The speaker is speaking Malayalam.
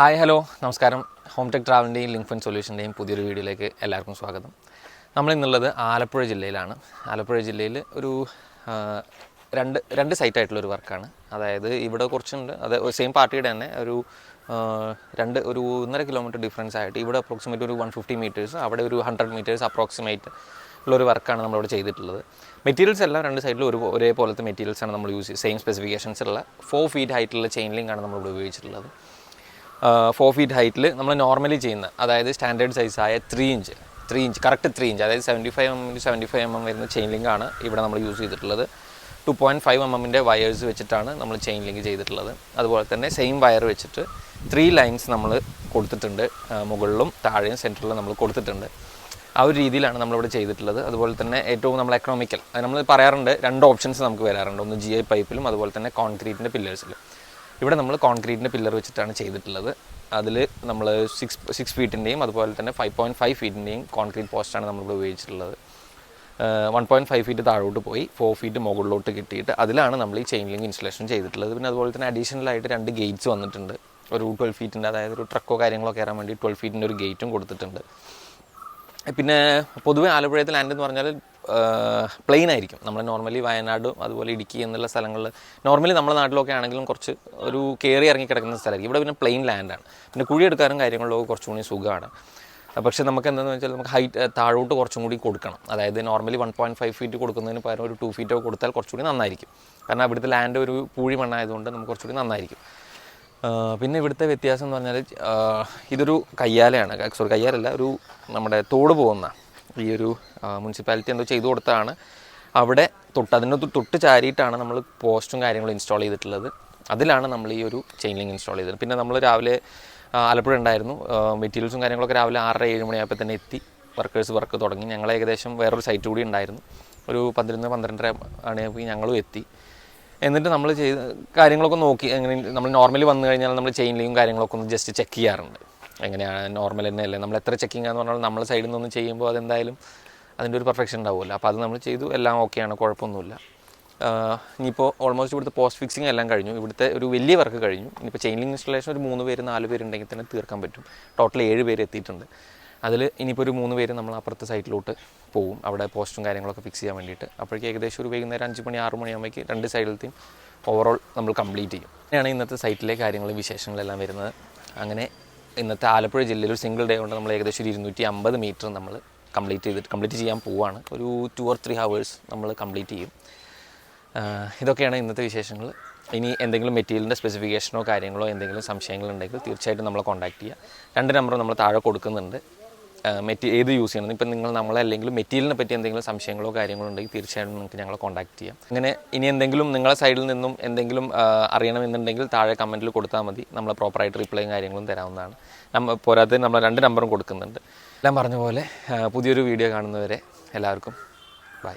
Hi hello. നമസ്കാരം. ഹോം ടെക് ട്രാവലിന്റെയും ലിങ്ക് ഫൻ സൊല്യൂഷന്റെയും പുതിയൊരു വീഡിയോയിലേക്ക് എല്ലാവർക്കും സ്വാഗതം. നമ്മൾ ഇന്നുള്ളത് ആലപ്പുഴ ജില്ലയിലാണ്. ആലപ്പുഴ ജില്ലയിൽ ഒരു രണ്ട് രണ്ട് സൈറ്റായിട്ടുള്ളൊരു വർക്കാണ്. അതായത് ഇവിടെ കുറച്ചുണ്ട്. അത് സെയിം പാർട്ടിയുടെ തന്നെ ഒരു രണ്ട് ഒരു ഒന്നര കിലോമീറ്റർ ഡിഫറൻസ് ആയിട്ട് ഇവിടെ അപ്രോക്സിമേറ്റ് ഒരു വൺ ഫിഫ്റ്റി മീറ്റേഴ്സ് അവിടെ ഒരു ഹൺഡ്രഡ് മീറ്റേഴ്സ് അപ്രോക്സിമേറ്റ് ഉള്ളൊരു വർക്കാണ് നമ്മളിവിടെ ചെയ്തിട്ടുള്ളത്. മെറ്റീരിയൽസ് എല്ലാം രണ്ട് സൈഡിലും ഒരു ഒരേപോലത്തെ മെറ്റീരിയൽസാണ് നമ്മൾ യൂസ് ചെയ്യുന്നത് സെയിം സ്പെസിഫിക്കേഷൻസ് ഉള്ള ഫോർ ഫീറ്റ് ഹൈറ്റുള്ള ചെയിൻ ലിങ്ക് ആണ് നമ്മളിവിടെ ഉപയോഗിച്ചിട്ടുള്ളത്. ഫോർ ഫീറ്റ് ഹൈറ്റിൽ നമ്മൾ നോർമലി ചെയ്യുന്ന അതായത് standard സൈസായ three inch three inch correct three inch അതായത് seventy five M M seventy five M M വരുന്ന ചെയിൻ ലിങ്ക് ആണ് ഇവിടെ നമ്മൾ യൂസ് ചെയ്തിട്ടുള്ളത്. ടു പോയിന്റ് ഫൈവ് എം എമ്മിന്റെ വയേഴ്സ് വെച്ചിട്ടാണ് നമ്മൾ ചെയിൻ ലിങ്ക് ചെയ്തിട്ടുള്ളത്. അതുപോലെ തന്നെ സെയിം വയർ വെച്ചിട്ട് ത്രീ ലൈൻസ് നമ്മൾ കൊടുത്തിട്ടുണ്ട്. മുകളിലും താഴെയും സെന്ററിലും നമ്മൾ കൊടുത്തിട്ടുണ്ട്. ആ ഒരു രീതിയിലാണ് നമ്മളിവിടെ ചെയ്തിട്ടുള്ളത്. അതുപോലെ തന്നെ ഏറ്റവും നമ്മൾ എക്കണോമിക്കൽ നമ്മൾ പറയാറുണ്ട് രണ്ട് ഓപ്ഷൻസ് നമുക്ക് വരാറുണ്ട്. ഒന്ന് ജി ഐ പൈപ്പിലും അതുപോലെ തന്നെ കോൺക്രീറ്റിന്റെ പില്ലേഴ്സിലും ഇവിടെ നമ്മൾ കോൺക്രീറ്റിന്റെ പില്ലർ വെച്ചിട്ടാണ് ചെയ്തിട്ടുള്ളത്. അതിൽ നമ്മൾ സിക്സ് സിക്സ് ഫീറ്റിന്റെയും അതുപോലെ തന്നെ ഫൈവ് പോയിന്റ് ഫൈവ് ഫീറ്റിന്റെയും കോൺക്രീറ്റ് പോസ്റ്റാണ് നമ്മളിവിടെ ഉപയോഗിച്ചിട്ടുള്ളത്. വൺ പോയിന്റ് ഫൈവ് ഫീറ്റ് താഴോട്ട് പോയി ഫോർ ഫീറ്റ് മുകളിലോട്ട് കിട്ടിയിട്ട് അതിലാണ് നമ്മൾ ഈ ചെയിൻ ലിങ്ക് ഇൻസ്റ്റലേഷൻ ചെയ്തിട്ടുള്ളത്. പിന്നെ അതുപോലെ തന്നെ അഡീഷണൽ ആയിട്ട് രണ്ട് ഗേറ്റ്സ് വന്നിട്ടുണ്ട്. ഒരു ട്വൽവ് ഫീറ്റിന്റെ അതായത് ഒരു ട്രക്കോ കാര്യങ്ങളോ കയറാൻ വേണ്ടി ട്വൽവ് ഫീറ്റിന്റെ ഒരു ഗേറ്റും കൊടുത്തിട്ടുണ്ട്. പിന്നെ പൊതുവേ ആലപ്പുഴയത്തെ ലാൻഡ് എന്ന് പറഞ്ഞാൽ പ്ലെയിൻ ആയിരിക്കും. നമ്മൾ നോർമലി വയനാടും അതുപോലെ ഇടുക്കി എന്നുള്ള സ്ഥലങ്ങളിൽ നോർമലി നമ്മുടെ നാട്ടിലൊക്കെ ആണെങ്കിലും കുറച്ച് ഒരു കയറി ഇറങ്ങി കിടക്കുന്ന സ്ഥലമായിരിക്കും. ഇവിടെ പിന്നെ പ്ലെയിൻ ലാൻഡാണ് പിന്നെ കുഴി കുഴിയെടുക്കാനും കാര്യങ്ങളിലൊക്കെ കുറച്ചും കൂടി സുഖമാണ് പക്ഷേ നമുക്ക് എന്താണെന്ന് വെച്ചാൽ നമുക്ക് ഹൈറ്റ് താഴോട്ട് കുറച്ചും കൂടി കൊടുക്കണം. അതായത് normally one point five feet കൊടുക്കുന്നതിന് പകരം ഒരു ടു ഫീറ്റോ കൊടുത്താൽ കുറച്ചുകൂടി നന്നായിരിക്കും. കാരണം അവിടുത്തെ ലാൻഡ് ഒരു പൂഴി മണ്ണായതുകൊണ്ട് നമുക്ക് കുറച്ചുകൂടി നന്നായിരിക്കും. പിന്നെ ഇവിടുത്തെ വ്യത്യാസം എന്ന് പറഞ്ഞാൽ ഇതൊരു കയ്യാലയാണ്. സോറി കയ്യാലല്ല ഒരു നമ്മുടെ തോട് പോകുന്ന ഈ ഒരു മുനിസിപ്പാലിറ്റി എന്തോ ചെയ്തു കൊടുത്തതാണ്. അവിടെ തൊട്ട് അതിന് തൊട്ട് ചാരിയിട്ടാണ് നമ്മൾ പോസ്റ്റും കാര്യങ്ങളും ഇൻസ്റ്റാൾ ചെയ്തിട്ടുള്ളത്. അതിലാണ് നമ്മൾ ഈ ഒരു ചെയിൻ ലിങ്ക് ഇൻസ്റ്റാൾ ചെയ്തത്. പിന്നെ നമ്മൾ രാവിലെ ആലപ്പുഴ ഉണ്ടായിരുന്നു. മെറ്റീരിയൽസും കാര്യങ്ങളൊക്കെ രാവിലെ ആറര ഏഴ് മണിയായപ്പോൾ തന്നെ എത്തി. വർക്കേഴ്സ് വർക്ക് തുടങ്ങി. ഞങ്ങൾ ഏകദേശം വേറൊരു സൈറ്റ് കൂടി ഉണ്ടായിരുന്നു. ഒരു പന്ത്രണ്ട് പന്ത്രണ്ടര ആണെങ്കിൽ ഞങ്ങളും എത്തി. എന്നിട്ട് നമ്മൾ ചെയ്ത് കാര്യങ്ങളൊക്കെ നോക്കി. അങ്ങനെ നമ്മൾ നോർമലി വന്നു കഴിഞ്ഞാൽ നമ്മൾ ചെയിൻ കാര്യങ്ങളൊക്കെ ഒന്ന് ജസ്റ്റ് ചെക്ക് ചെയ്യാറുണ്ട്. എങ്ങനെയാണ് നോർമൽ തന്നെയല്ലേ? നമ്മൾ എത്ര ചെക്കിംഗ് എന്ന് പറഞ്ഞാൽ നമ്മൾ സൈഡിൽ നിന്നൊന്നും ചെയ്യുമ്പോൾ അതെന്തായാലും അതിന്റെ ഒരു പെർഫെക്ഷൻ ഉണ്ടാവുമല്ലോ. അപ്പോൾ അത് നമ്മൾ ചെയ്തു. എല്ലാം ഓക്കെയാണ് കുഴപ്പമൊന്നുമില്ല. ഇനിയിപ്പോൾ ഓൾമോസ്റ്റ് ഇവിടുത്തെ പോസ്റ്റ് ഫിക്സിങ് എല്ലാം കഴിഞ്ഞു. ഇവിടുത്തെ ഒരു വലിയ വർക്ക് കഴിഞ്ഞു. ഇനിയിപ്പോൾ ചെയിനിങ് ഇൻസ്റ്റലേഷൻ ഒരു മൂന്ന് പേര് നാല് പേരുണ്ടെങ്കിൽ തന്നെ തീർക്കാൻ പറ്റും. ടോട്ടൽ ഏഴ് പേര് എത്തിയിട്ടുണ്ട്. അതിൽ ഇനിയിപ്പോൾ ഒരു മൂന്ന് പേര് നമ്മൾ അപ്പുറത്തെ സൈഡിലോട്ട് പോകും അവിടെ പോസ്റ്റും കാര്യങ്ങളൊക്കെ ഫിക്സ് ചെയ്യാൻ വേണ്ടിയിട്ട്. അപ്പോഴേക്കും ഏകദേശം ഒരു വൈകുന്നേരം അഞ്ച് മണി ആറ് മണിയാകുമ്പോഴേക്ക് രണ്ട് സൈഡിലത്തെയും ഓവറോൾ നമ്മൾ കംപ്ലീറ്റ് ചെയ്യും. അങ്ങനെയാണ് ഇന്നത്തെ സൈറ്റിലെ കാര്യങ്ങളും വിശേഷങ്ങളെല്ലാം വരുന്നത്. അങ്ങനെ ഇന്നത്തെ ആലപ്പുഴ ജില്ലയിൽ ഒരു സിംഗിൾ ഡേ കൊണ്ട് നമ്മൾ ഏകദേശം ഒരു ഇരുന്നൂറ്റി അമ്പത് മീറ്റർ നമ്മൾ കംപ്ലീറ്റ് ചെയ്തിട്ട് കംപ്ലീറ്റ് ചെയ്യാൻ പോവാണ്. ഒരു ടു ഓർ ത്രീ ഹവേഴ്സ് നമ്മൾ കംപ്ലീറ്റ് ചെയ്യും. ഇതൊക്കെയാണ് ഇന്നത്തെ വിശേഷങ്ങൾ. ഇനി എന്തെങ്കിലും മെറ്റീരിയലിന്റെ സ്പെസിഫിക്കേഷനോ കാര്യങ്ങളോ എന്തെങ്കിലും സംശയങ്ങളുണ്ടെങ്കിൽ തീർച്ചയായിട്ടും നമ്മളെ കോൺടാക്ട് ചെയ്യുക രണ്ട് നമ്പറും നമ്മൾ താഴെ കൊടുക്കുന്നുണ്ട്. മെറ്റീ ഏത് യൂസ് ചെയ്യണം? ഇപ്പം നിങ്ങൾ നമ്മളെ അല്ലെങ്കിൽ മെറ്റീരിയലിനെ പറ്റി എന്തെങ്കിലും സംശയങ്ങളോ കാര്യങ്ങളോ ഉണ്ടെങ്കിൽ തീർച്ചയായിട്ടും നിങ്ങൾക്ക് ഞങ്ങളെ കോൺടാക്ട് ചെയ്യാം. അങ്ങനെ ഇനി എന്തെങ്കിലും നിങ്ങളെ സൈഡിൽ നിന്നും എന്തെങ്കിലും അറിയണമെന്നുണ്ടെങ്കിൽ താഴെ കമന്റിൽ കൊടുത്താൽ മതി. നമ്മൾ പ്രോപ്പറായിട്ട് റിപ്ലൈയും കാര്യങ്ങളും തരാവുന്നതാണ്. നമ്മൾ പോരാതെ നമ്മൾ രണ്ട് നമ്പറും കൊടുക്കുന്നുണ്ട്. എല്ലാം പറഞ്ഞ പോലെ പുതിയൊരു വീഡിയോ കാണുന്നവരെ എല്ലാവർക്കും ബൈ